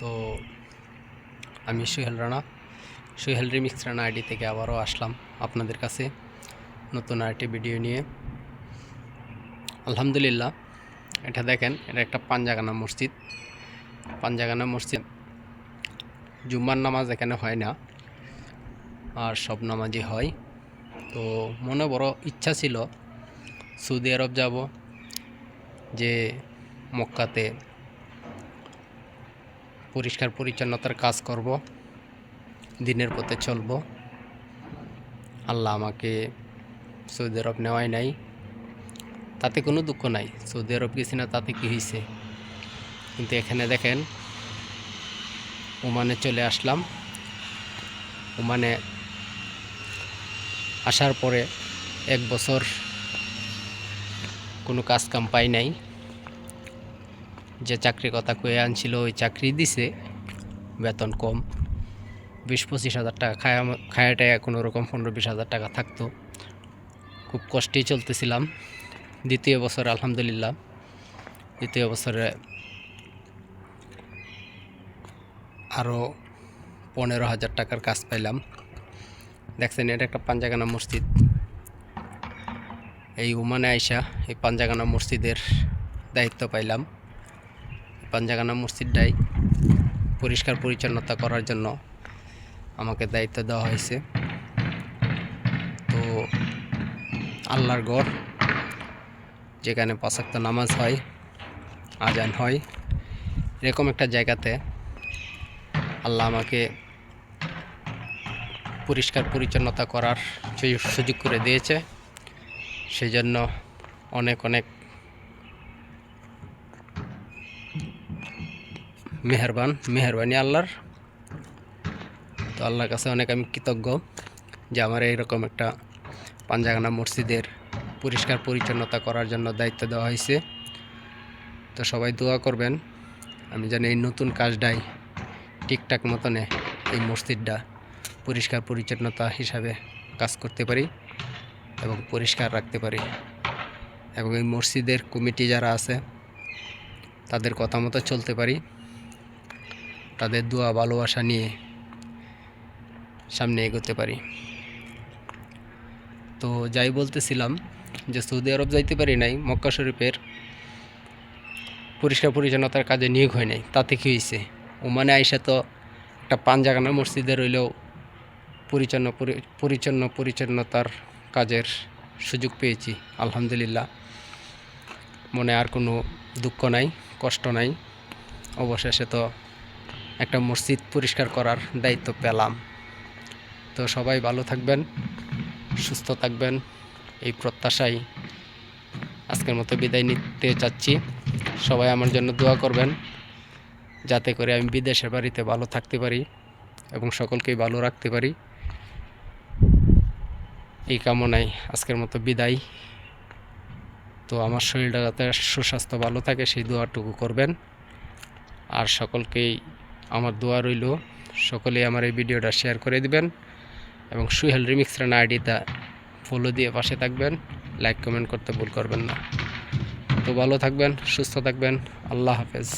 তো আমি Suhel Rana. Suhel remix Rana ID থেকে আবারও আসলাম আপনাদের কাছে নতুন আরেকটি ভিডিও নিয়ে। আলহামদুলিল্লাহ, এটা দেখেন, এটা একটা পাঞ্জাগানা মসজিদ। পাঞ্জাগানা মসজিদ, জুম্মার নামাজ এখানে হয় না, আর সব নামাজই হয়। তো মনে বড় ইচ্ছা ছিল, সৌদি আরব যাব, যে মক্কাতে পরিষ্কার পরিচ্ছন্নতার কাজ করব, দিনের পথে চলব। আল্লাহ আমাকে সৌদি আরব নেওয়াই নাই। তাতে কোনো দুঃখ নাই। সৌদি আরব গেছি না, তাতে কী হয়েছে কিন্তু এখানে দেখেন, ওমানে চলে আসলাম। ওমানে আসার পরে এক বছর কোনো কাজ কাম পাই নাই। যে চাকরির কথা কয়ে আনছিল, ওই চাকরি দিছে, বেতন কম। বিশ পঁচিশ হাজার টাকা খায়া খায়াটায় কোনো রকম পনেরো বিশ হাজার টাকা থাকতো। খুব কষ্টেই চলতেছিলাম। দ্বিতীয় বছর আলহামদুলিল্লাহ। দ্বিতীয় বছরে আরও পনেরো হাজার টাকার কাজ পাইলাম। দেখছেন, এটা একটা পাঞ্জাগানা মসজিদ। এই উমানে আইসা এই পাঞ্জাগানা মসজিদের দায়িত্ব পাইলাম। পাঞ্জাগানা মসজিদটাই পরিষ্কার পরিচ্ছন্নতা করার জন্য আমাকে দায়িত্ব দেওয়া হয়েছে। তো আল্লাহর গড় যেখানে পাঁচাক্ত নামাজ হয়, আজান হয়, এরকম একটা জায়গাতে আল্লাহ আমাকে পরিষ্কার পরিচ্ছন্নতা করার সুযোগ সুযোগ করে দিয়েছে। সেই জন্য অনেক অনেক মেহরবান, মেহরবানি আল্লাহর। তো আল্লাহর কাছে অনেক আমি কৃতজ্ঞ যে আমার এইরকম একটা পাঞ্জাগানা মসজিদের পরিষ্কার পরিচ্ছন্নতা করার জন্য দায়িত্ব দেওয়া হয়েছে। তো সবাই দোয়া করবেন, আমি জানি এই নতুন কাজটাই ঠিকঠাক মতনে এই মসজিদটা পরিষ্কার পরিচ্ছন্নতা হিসাবে কাজ করতে পারি এবং পরিষ্কার রাখতে পারি। এবং এই মসজিদের কমিটি যারা আছে, তাদের কথা মতো চলতে পারি। তাদের দোয়া, ভালোবাসা নিয়ে সামনে এগোতে পারি। তো যাই বলতেছিলাম যে সৌদি আরব যাইতে পারি নাই, মক্কা শরীফের পরিষ্কার পরিচ্ছন্নতার কাজে নিয়োগ হয় নাই। তাতে কী হয়েছে ওমানে আইসা তো একটা পাঞ্জাগানা মসজিদে রইলেও পরিচ্ছন্ন পরি- পরিচ্ছন্ন পরিচ্ছন্নতার কাজের সুযোগ পেয়েছি, আলহামদুলিল্লাহ। মনে আর কোনো দুঃখ নাই, কষ্ট নাই। অবশেষে তো একটা মসজিদ পরিষ্কার করার দায়িত্ব পেলাম। তো সবাই ভালো থাকবেন, সুস্থ থাকবেন। এই প্রত্যাশাই আজকের মতো বিদায় নিতে চাচ্ছি। সবাই আমার জন্য দোয়া করবেন, যাতে করে আমি বিদেশের বাড়িতে ভালো থাকতে পারি এবং সকলকেই ভালো রাখতে পারি। এই কামনায় আজকের মতো বিদায়। তো আমার শরীরটা যাতে সুস্বাস্থ্য, ভালো থাকে সেই দোয়াটুকু করবেন। আর সকলকেই আমার দোয়া রইল সকলে আমার এই ভিডিওটা শেয়ার করে দিবেন এবং সুহেল রিমিক্স রানা আইডিটা ফলো দিয়ে পাশে থাকবেন লাইক কমেন্ট করতে ভুল করবেন না। তো ভালো থাকবেন, সুস্থ থাকবেন, আল্লাহ হাফেজ।